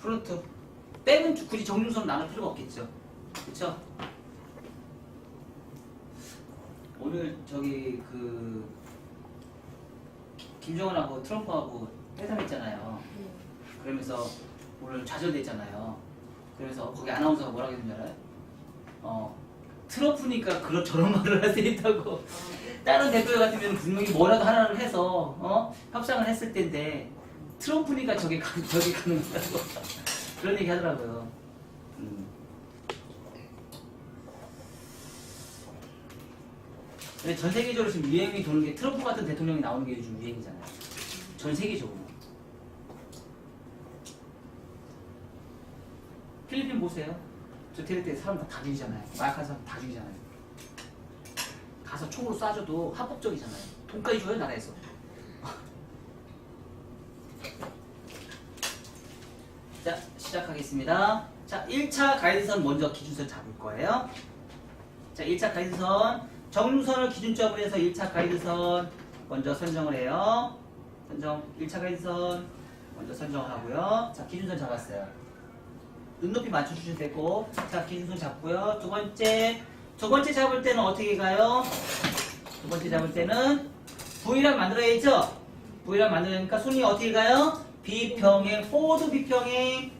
프론트. 백은 굳이 정중선 나눌 필요가 없겠죠. 그쵸? 오늘 저기 그 김정은하고 트럼프하고 회담했잖아요. 그러면서 오늘 좌절됐잖아요. 그래서 거기 아나운서가 뭐라고 했는지 알아요? 어, 트럼프니까 그런 저런 말을 할 수 있다고. 다른 대표 같으면 분명히 뭐라도 하나를 해서 어? 협상을 했을 텐데 트럼프니까 저게 가, 저게 가능하다고 그런 얘기 하더라고요. 음. 전 세계적으로 지금 유행이 도는 게 트럼프 같은 대통령이 나오는 게 요즘 유행이잖아요. 전 세계적으로. 필리핀 보세요. 저 테레 때 사람 다, 다 죽이잖아요. 마약한 사람 다 죽이잖아요. 가서 총으로 쏴줘도 합법적이잖아요. 돈까지 줘요 나라에서. 자 시작하겠습니다. 자 1차 가이드선 먼저 기준선 잡을 거예요. 자 1차 가이드선 정선을 기준점으로 해서 1차 가이드선 먼저 선정을 해요. 선정 1차 가이드선 먼저 선정을 하고요. 자 기준선 잡았어요. 눈높이 맞춰주셔도 되고 자 기준선 잡고요. 두 번째 두 번째 잡을 때는 어떻게 가요? 두 번째 잡을 때는 V란 만들어야죠. V란 만들니까 손이 어떻게 가요? 비평행, 포드 비평행,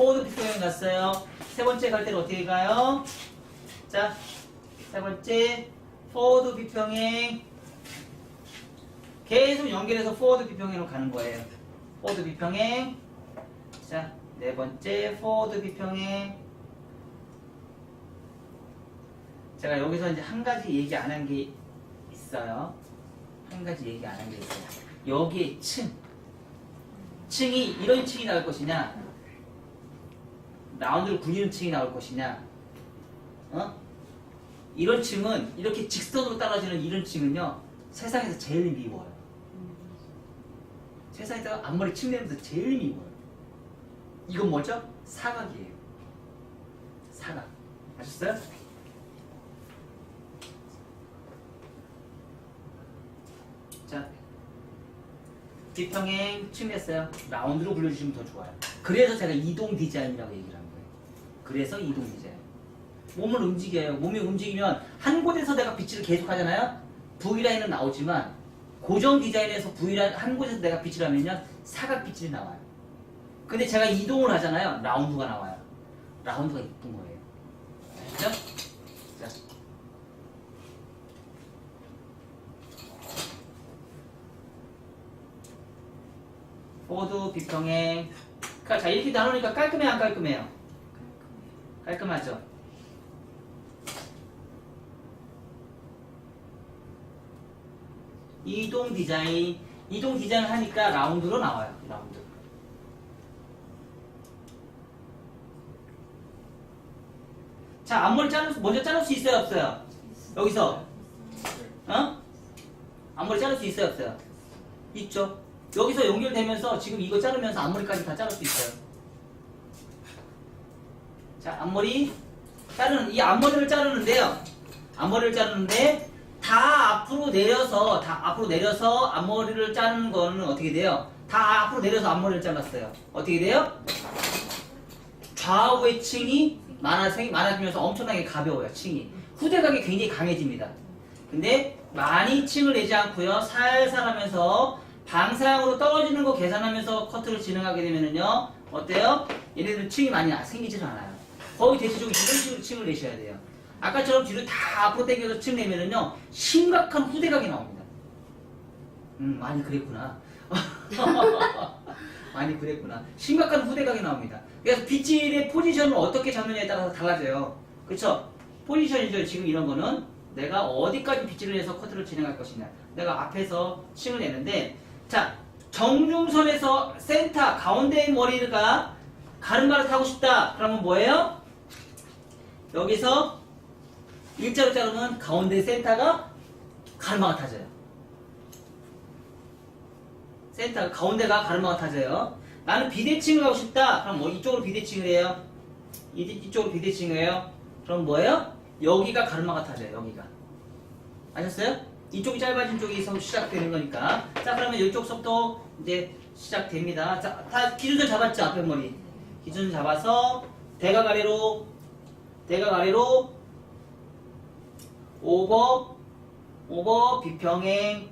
포드 비평행 갔어요. 세 번째 갈 때는 어떻게 가요? 자, 세 번째 포드 비평행 계속 연결해서 포워드 비평행으로 가는 거예요. 포워드 비평행. 자, 네 번째 포워드 비평행. 제가 여기서 이제 한 가지 얘기 안 한 게 있어요. 한 가지 얘기 안 한 게 있어요. 여기에 층. 층이 이런 층이 나올 것이냐, 라운드를 굴리는 층이 나올 것이냐, 어? 이런 층은 이렇게 직선으로 떨어지는 이런 층은요 세상에서 제일 미워요. 세상에서 앞머리 층 내면서 제일 미워요. 이건 뭐죠? 사각이에요. 사각. 아셨어요? 자, 비평행 층냈어요. 라운드로 굴려주시면 더 좋아요. 그래서 제가 이동 디자인이라고 얘기를 한 거예요. 그래서 이동 디자인. 몸을 움직여요. 몸이 움직이면 한 곳에서 내가 빛을 계속 하잖아요. V라인은 나오지만 고정 디자인에서 V라인 한 곳에서 내가 빛을 하면요 사각 빛이 나와요. 근데 제가 이동을 하잖아요. 라운드가 나와요. 라운드가 이쁜 거예요. 그죠? 자. 포드 비평행 자 이렇게 나누니까 깔끔해요 안 깔끔해요? 깔끔하죠? 이동 디자인 이동 디자인을 하니까 라운드로 나와요 라운드. 자 앞머리 자를 수 먼저 자를 수 있어요 없어요? 여기서? 어? 앞머리 자를 수 있어요 없어요? 있죠. 여기서 연결되면서 지금 이거 자르면서 앞머리까지 다 자를 수 있어요 자 앞머리 자르는 이 앞머리를 자르는데요 앞머리를 자르는데 다 앞으로 내려서 다 앞으로 내려서 앞머리를 자르는 거는 어떻게 돼요? 다 앞으로 내려서 앞머리를 잘랐어요. 어떻게 돼요? 좌우의 층이 많아지, 많아지면서 엄청나게 가벼워요. 층이 후대각이 굉장히 강해집니다. 근데 많이 층을 내지 않고요. 살살 하면서 방향으로 떨어지는 거 계산하면서 커트를 진행하게 되면은요. 어때요? 얘네들 층이 많이 생기질 않아요. 거의 대체적으로 이런 식으로 층을 내셔야 돼요. 아까처럼 뒤로 다 앞으로 당겨서 층 내면은요 심각한 후대각이 나옵니다. 음 많이 그랬구나. 많이 그랬구나. 심각한 후대각이 나옵니다. 그래서 빗질의 포지션을 어떻게 잡느냐에 따라서 달라져요. 그쵸? 포지션이죠. 지금 이런 거는 내가 어디까지 빗질을 해서 커트를 진행할 것이냐. 내가 앞에서 층을 내는데 자 정중선에서 센터 가운데의 머리가 가름바를 타고 싶다. 그러면 뭐예요? 여기서 일자로 자르면 가운데 센터가 가르마가 타져요. 센터 가운데가 가르마가 타져요. 나는 비대칭을 하고 싶다. 그럼 뭐 이쪽으로 비대칭을 해요. 이, 이쪽으로 비대칭을 해요. 그럼 뭐예요? 여기가 가르마가 타져요. 여기가. 아셨어요? 이쪽이 짧아진 쪽에서 시작되는 거니까. 자 그러면 이쪽서부터 이제 시작됩니다. 자, 다 기준선 잡았죠? 앞에 머리. 기준선 잡아서 대각 아래로 대각 아래로 오버 오버 비평행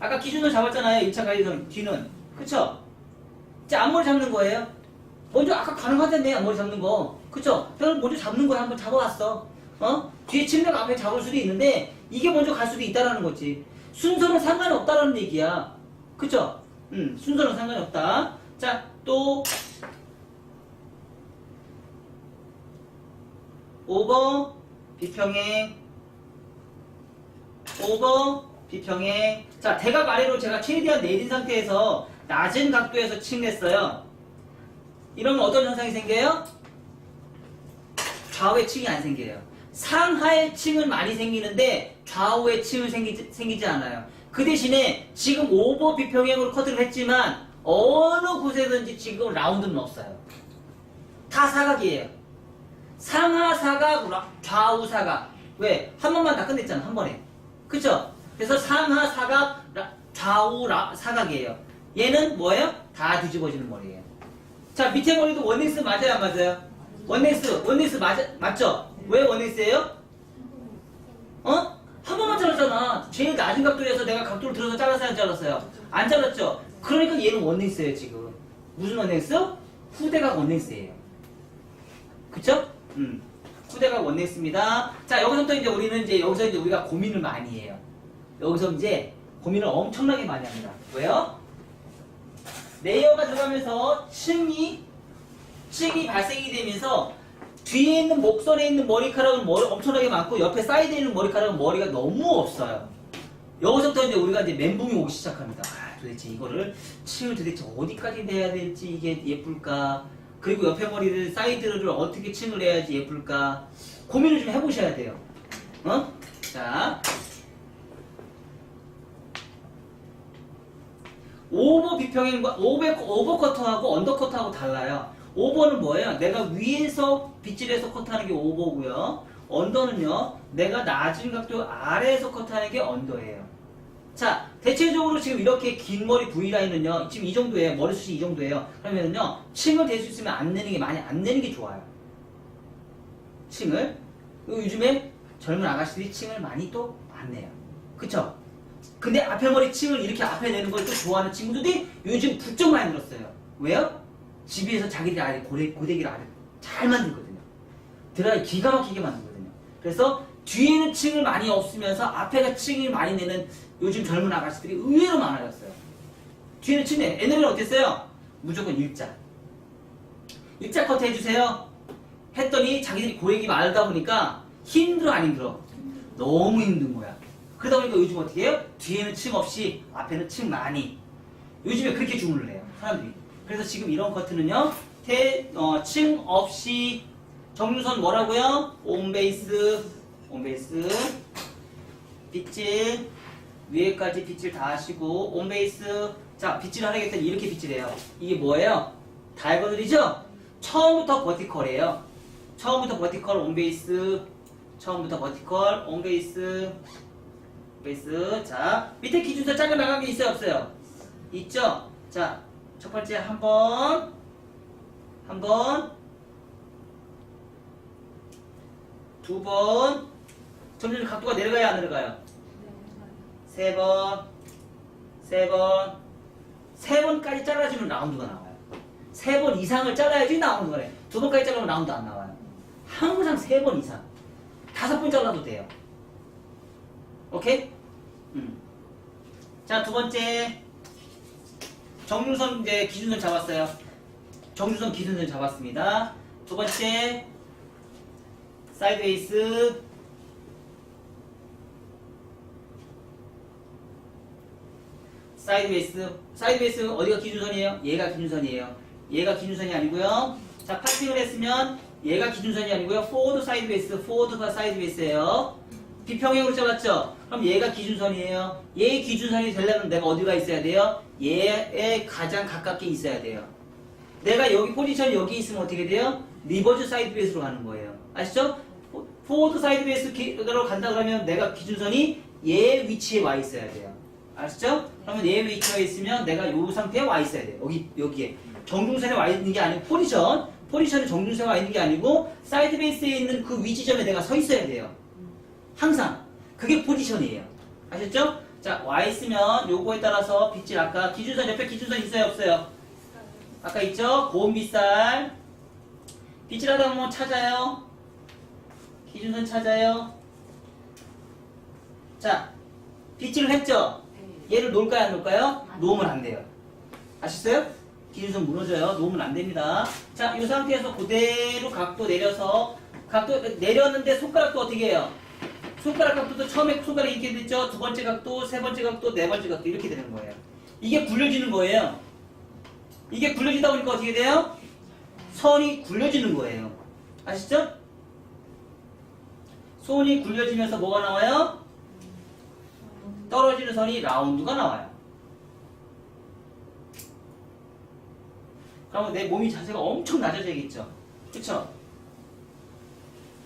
아까 기준선 잡았잖아요. 1차 가이드선 뒤는 그쵸? 이제 앞머리 잡는 거예요. 먼저 아까 가능하던데 앞머리 잡는 거 그쵸? 내가 먼저 잡는 거야 한번 잡아왔어 어? 뒤에 침대 앞에 잡을 수도 있는데 이게 먼저 갈 수도 있다라는 거지 순서는 상관이 없다라는 얘기야 그쵸? 음 순서는 상관이 없다 자 또 오버 비평행 오버 비평행 자 대각 아래로 제가 최대한 내린 상태에서 낮은 각도에서 층냈어요. 이러면 어떤 현상이 생겨요? 좌우에 층이 안 생겨요. 상하의 층은 많이 생기는데 좌우에 층은 생기지, 생기지 않아요. 그 대신에 지금 오버 비평행으로 커트를 했지만 어느 곳에든지 지금 라운드는 없어요. 다 사각이에요 상하 사각, 라- 좌우 사각. 왜? 한 번만 다 끝냈잖아, 한 번에. 그쵸? 그래서 상하 사각, 라- 좌우 라- 사각이에요. 얘는 뭐예요? 다 뒤집어지는 머리예요. 자, 밑에 머리도 원엑스 맞아요, 안 맞아요? 원엑스, 원엑스 맞, 맞죠? 왜 원엑스예요? 어? 한 번만 잘랐잖아. 제일 낮은 각도에서 내가 각도를 들어서 잘랐어요, 안 잘랐어요? 안 잘랐죠? 그러니까 얘는 원엑스예요, 지금. 무슨 원엑스? 후대가 원엑스예요. 그쵸? 음. 후대가 원냈습니다. 자, 여기서부터 이제 우리는 이제 여기서 이제 우리가 고민을 많이 해요. 여기서 이제 고민을 엄청나게 많이 합니다. 왜요? 레이어가 들어가면서 층이, 층이 발생이 되면서 뒤에 있는 목선에 있는 머리카락은 머리 엄청나게 많고 옆에 사이드에 있는 머리카락은 머리가 너무 없어요. 여기서부터 이제 우리가 이제 멘붕이 오기 시작합니다. 아, 도대체 이거를 층을 도대체 어디까지 내야 될지 이게 예쁠까? 그리고 옆에 머리를 사이드를 어떻게 층을 해야지 예쁠까? 고민을 좀 해보셔야 돼요. 어? 자, 오버 비평행과 오버 오버커트하고 언더커트하고 달라요. 오버는 뭐예요? 내가 위에서 빗질해서 커트하는 게 오버고요. 언더는요, 내가 낮은 각도 아래에서 커트하는 게 언더예요. 자, 대체적으로 지금 이렇게 긴 머리 V라인은요, 지금 이 정도예요. 머리숱이 이 정도예요. 그러면은요, 층을 댈 수 있으면 안 내는 게 많이 안 내는 게 좋아요. 층을. 요즘에 젊은 아가씨들이 층을 많이 또 안 내요. 그쵸? 근데 앞에 머리 층을 이렇게 앞에 내는 걸 또 좋아하는 친구들이 요즘 부쩍 많이 늘었어요. 왜요? 집에서 자기들이 아예 고데, 고데기를 아주 잘 만들거든요. 드라이 기가 막히게 만들거든요. 그래서 뒤에는 층을 많이 없으면서 앞에가 층을 많이 내는 요즘 젊은 아가씨들이 의외로 많아졌어요. 뒤에는 층 내. 옛날에는 어땠어요? 무조건 일자. 일자 커트 해주세요. 했더니 자기들이 고데기 말다 보니까 힘들어 안 힘들어? 너무 힘든 거야. 그러다 보니까 요즘 어떻게 해요? 뒤에는 층 없이 앞에는 층 많이. 요즘에 그렇게 주문을 해요. 사람들이. 그래서 지금 이런 커트는요. 태, 어, 층 없이 정유선 뭐라고요? 온 베이스, 온베이스, 빗질, 위에까지 빗질 다 하시고 온베이스 자 빗질 하겠다 이렇게 빗질해요. 이게 뭐예요? 다이거들이죠? 처음부터 버티컬이에요. 처음부터 버티컬 온베이스 처음부터 버티컬 온베이스 베이스 자 밑에 기준선 잘려 나간 게 있어요 없어요? 있죠? 자 첫 번째 한번 한번 두번 점점 각도가 내려가야 안 내려가요? 세 번, 세 번, 세 번까지 잘라주면 라운드가 나와요. 세 번 이상을 잘라야지 라운드가 나요. 두 번까지 잘라면 라운드 안 나와요. 항상 세 번 이상. 다섯 번 잘라도 돼요. 오케이? 음. 자, 두 번째. 정유선 이제 기준선 잡았어요. 정유선 기준선 잡았습니다. 두 번째. 사이드 베이스. 사이드 베이스. 사이드 베이스 어디가 기준선이에요? 얘가 기준선이에요. 얘가 기준선이 아니고요. 자, 파팅을 했으면 얘가 기준선이 아니고요. 포워드 사이드 베이스, 포워드가 사이드 베이스예요. 비평행으로 잡았죠? 그럼 얘가 기준선이에요. 얘 기준선이 되려면 내가 어디가 있어야 돼요? 얘에 가장 가깝게 있어야 돼요. 내가 여기 포지션이 여기 있으면 어떻게 돼요? 리버즈 사이드 베이스로 가는 거예요. 아시죠? 포- 포워드 사이드 베이스로 간다 그러면 내가 기준선이 얘 위치에 와 있어야 돼요. 아시죠? 그러면 얘 위치가 있으면 내가 요 상태에 와 있어야 돼. 여기 여기에 정중선에 와 있는 게 아니고 포지션. 포지션이 정중선에 와 있는 게 아니고 사이드 베이스에 있는 그 위치점에 내가 서 있어야 돼요. 항상 그게 포지션이에요. 아셨죠? 자, 와 있으면 요거에 따라서 빗질 아까 기준선 옆에 기준선 있어요, 없어요? 아까 있죠? 고온 빗살. 빗질하다 보면 찾아요. 기준선 찾아요. 자, 빗질을 했죠? 얘를 놓을까요, 안 놓을까요? 놓으면 안 돼요. 아셨어요? 기준선 무너져요. 놓으면 안 됩니다. 자, 이 상태에서 그대로 각도 내려서 각도 내렸는데 손가락도 어떻게 해요? 손가락 각도도 처음에 손가락이 이렇게 됐죠? 두 번째 각도, 세 번째 각도, 네 번째 각도 이렇게 되는 거예요. 이게 굴려지는 거예요. 이게 굴려지다 보니까 어떻게 돼요? 선이 굴려지는 거예요. 아시죠? 손이 굴려지면서 뭐가 나와요? 떨어지는 선이 라운드가 나와요. 그러면 내 몸이 자세가 엄청 낮아져야겠죠? 그쵸?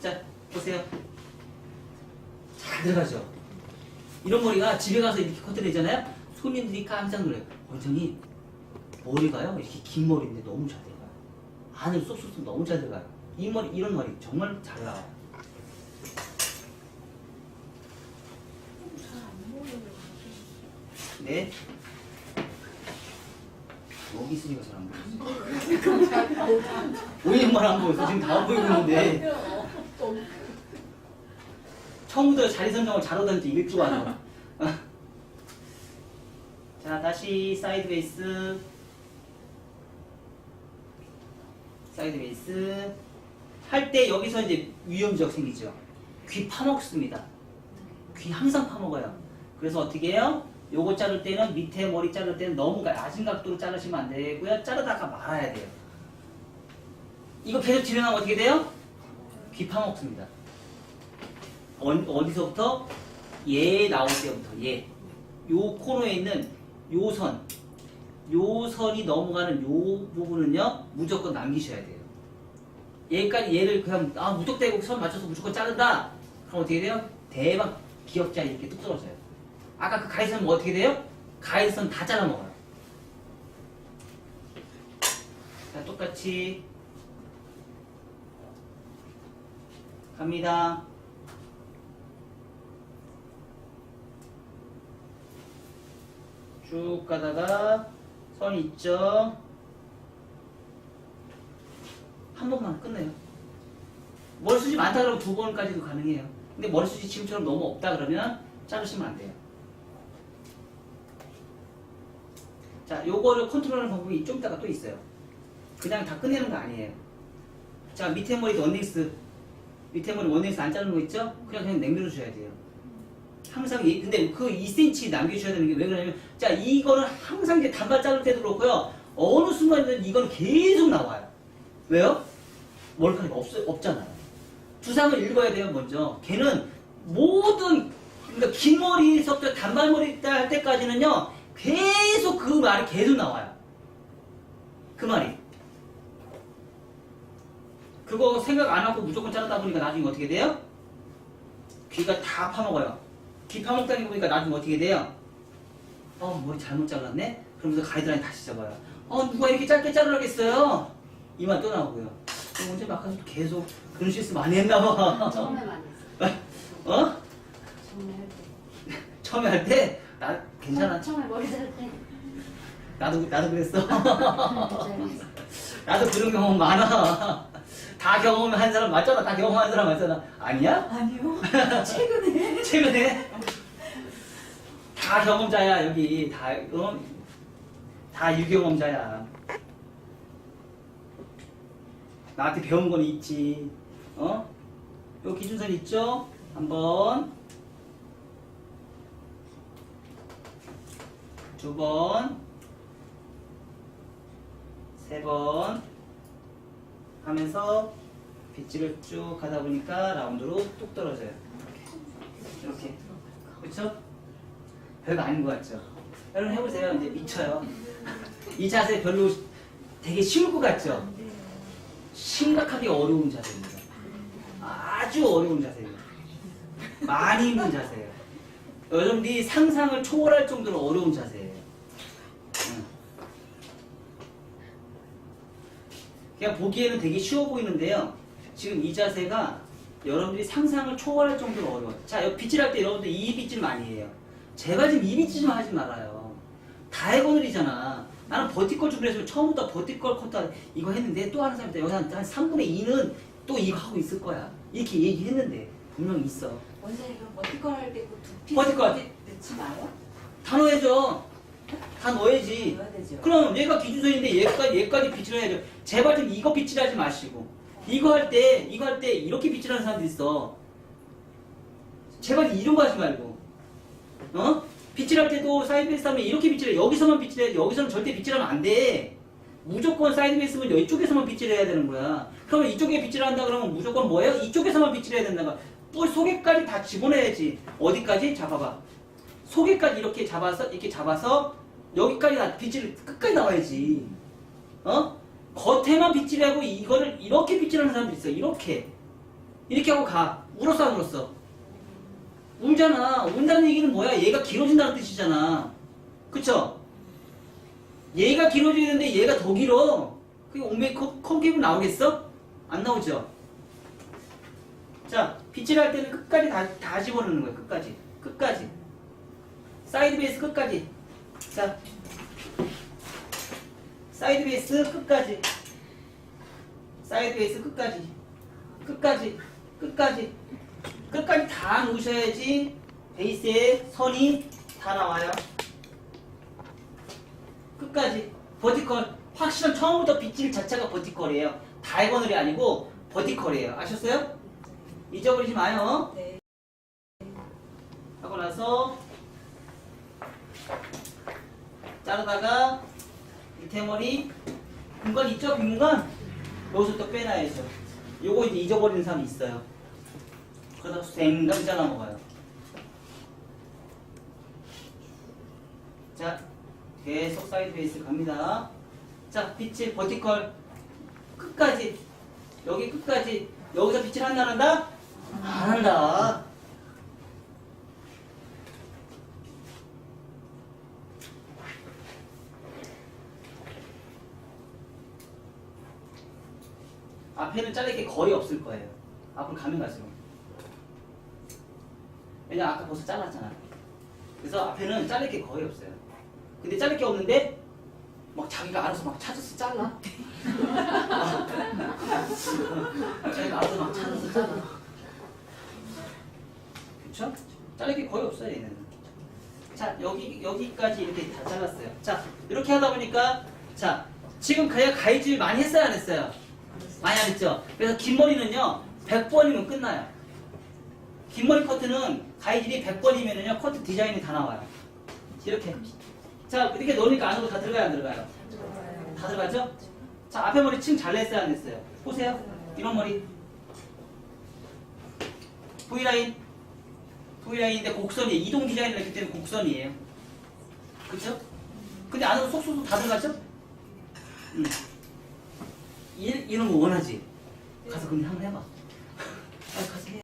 자, 보세요. 잘 들어가죠? 이런 머리가 집에 가서 이렇게 커트 내잖아요? 손님들이 깜짝 놀라요. 원장님, 머리가요? 이렇게 긴 머리인데 너무 잘 들어가요. 안으로 쏙쏙쏙 너무 잘 들어가요. 이 머리, 이런 머리 정말 잘 나와요. 네. 여기 있으니까 잘 안 보였어. 보이는만 안 보였어. 지금 다 보이고 있는데. 처음부터 자리 선정을 잘하던지 이길 줄 아나. 자, 다시 사이드 베이스. 사이드 베이스. 할 때 여기서 이제 위험 지역 생기죠. 귀 파먹습니다. 귀 항상 파먹어요. 그래서 어떻게 해요? 요거 자를 때는 밑에 머리 자를 때는 너무 낮은 각도로 자르시면 안 되고요. 자르다가 말아야 돼요. 이거 계속 진행하면 어떻게 돼요? 귀 파먹습니다. 어, 어디서부터? 얘 나올 때부터 얘. 요 코너에 있는 요 선. 요 선이 넘어가는 요 부분은요. 무조건 남기셔야 돼요. 얘까지 얘를 그냥 아 무턱대고 선 맞춰서 무조건 자른다. 그럼 어떻게 돼요? 대박 기억자 이렇게 뚝 떨어져요. 아까 그 가이드선 뭐 어떻게 돼요? 가이드선 다 잘라 먹어요. 자 똑같이 갑니다. 쭉 가다가 선 있죠? 한 번만 끝내요. 머리숱이 많다 그러면 두 번까지도 가능해요. 근데 머리숱이 지금처럼 너무 없다 그러면 자르시면 안 돼요. 자, 요거를 컨트롤하는 방법이 좀 이따가 또 있어요. 그냥 다 끝내는 거 아니에요. 자, 밑에 머리도 원넥스. 밑에 머리 원넥스 안 자르는 거 있죠? 그냥 그냥 내밀어 줘야 돼요. 항상 이, 근데 그 2cm 남겨주셔야 되는 게 왜 그러냐면 자 이거는 항상 이제 단발 자를 때도 그렇고요 어느 순간이든 이거는 계속 나와요 왜요? 머리카락이 없, 없잖아요 주상을 읽어야 돼요 먼저 걔는 모든 그러니까 긴 머리서부터 단발머리 할 때까지는요 계속 그 말이 계속 나와요 그 말이 그거 생각 안 하고 무조건 자르다 보니까 나중에 어떻게 돼요? 귀가 다 파먹어요 귀 파먹다니 보니까 나중에 어떻게 돼요? 어 머리 잘못 잘랐네? 그러면서 가이드라인 다시 잡아요 어 누가 이렇게 짧게 자르라겠어요? 이만 또 나오고요 그럼 언제 막가서 또 계속 그런 실수 많이 했나봐 처음에 많이 했어. 어? 처음에 할 때. 처음에 할 때 나 괜찮아 처음에 머리 자를 때. 나도 나도 그랬어. 나도 그런 경험 많아 다 경험한 사람 맞잖아 다 경험한 사람 맞잖아 아니야? 아니요. 최근에 최근에 다 경험자야 여기 다 어? 다 유경험자야. 나한테 배운 건 있지. 어? 요 기준선 있죠? 한번 두 번, 세 번 하면서 빗질을 쭉 가다 보니까 라운드로 뚝 떨어져요. 이렇게. 그렇죠? 별거 아닌 것 같죠? 여러분 해보세요. 이제 미쳐요. 이 자세 별로 되게 쉬울 것 같죠? 심각하게 어려운 자세입니다. 아주 어려운 자세예요. 많이 힘든 자세예요. 여러분들이 상상을 초월할 정도로 어려운 자세예요. 그냥 보기에는 되게 쉬워 보이는데요. 지금 이 자세가 여러분들이 상상을 초월할 정도로 어려워요. 자, 여기 빗질 할 때 여러분들 이 빗질 많이 해요. 제가 지금 이 빗질 좀 하지 말아요. 다이고널이잖아. 나는 버티컬 준비해서 처음부터 버티컬 커터 이거 했는데 또 하는 사람이 있다. 여기 한, 한 3분의 2는 또 이거 하고 있을 거야. 이렇게 얘기했는데 분명히 있어. 원장님 버티컬 할 때 그 두피 버티컬. 넣지 마요? 다 넣어야죠. 다 넣어야지. 넣어야 되죠. 그럼 얘가 기준선인데 얘까지 얘까지 빗질해야죠. 제발 좀 이거 빗질하지 마시고 이거 할 때 이거 할 때 이렇게 빗질하는 사람도 있어. 제발 이런 거 하지 말고 어? 빗질할 때도 사이드 베이스 하면 이렇게 빗질해 여기서만 빗질해 여기서는 절대 빗질하면 안 돼. 무조건 사이드 베이스면 이쪽에서만 빗질해야 되는 거야. 그러면 이쪽에 빗질한다 그러면 무조건 뭐예요? 이쪽에서만 빗질해야 된다가 뿔 속에까지 다 집어넣어야지. 어디까지? 잡아봐. 속에까지 이렇게 잡아서 이렇게 잡아서 여기까지 다 빗질 끝까지 나와야지. 어? 겉에만 빗질하고 이거를 이렇게 빗질하는 사람도 있어. 이렇게 이렇게 하고 가. 울었어 안 울었어? 울잖아. 운다는 얘기는 뭐야? 얘가 길어진다는 뜻이잖아. 그쵸? 얘가 길어지는데 얘가 더 길어. 그게 옹매 컵깁은 나오겠어? 안 나오죠? 자, 빗질할 때는 끝까지 다, 다 집어넣는 거야. 끝까지. 끝까지. 사이드 베이스 끝까지. 자, 사이드 베이스 끝까지. 사이드 베이스 끝까지. 끝까지. 끝까지. 끝까지 다 놓으셔야지 베이스에 선이 다 나와요. 끝까지. 버티컬. 확실한 처음부터 빗질 자체가 버티컬이에요. 다이거널이 아니고 버티컬이에요. 아셨어요? 잊어버리지 마요. 네. 하고 나서 자르다가 밑에 머리 공간 있죠? 빈 공간? 여기서 또 빼놔야죠. 요거 이제 잊어버리는 사람이 있어요. 그러다 생강 잘라 먹어요. 자, 계속 사이드 베이스 갑니다. 자, 빛을 버티컬 끝까지 여기 끝까지 여기서 빛을 한다 안 한다? 안 한다. 앞에는 자를 게 거의 없을 거예요. 앞으로 가면 갈수록. 왜냐 아까 벌써 잘랐잖아. 그래서 앞에는 자를 게 거의 없어요. 근데 자를 게 없는데 막 자기가 알아서 막 찾아서 잘라. 자기가 알아서 막 찾아서 잘라. 그쵸? 자를 게 거의 없어요 얘는. 자 여기 여기까지 이렇게 다 잘랐어요. 자 이렇게 하다 보니까 자 지금 그냥 가위질 많이 했어요 안 했어요? 많이 안 했죠. 그래서 긴 머리는요 100번이면 끝나요. 긴 머리 커트는 가위질이 100번이면은요 커트 디자인이 다 나와요. 이렇게. 자 이렇게 넣으니까 안으로 다 들어가요 안 들어가요? 다 들어가죠? 자 앞에 머리 층 잘 냈어요 안 냈어요? 보세요. 이런 머리. V라인. V라인인데 곡선이에요. 이동 디자인을 했기 때문에 곡선이에요. 그쵸? 근데 안으로 속속속 다 들어갔죠? 음. 이, 이런 거 원하지? 가서 그럼 한번 해봐.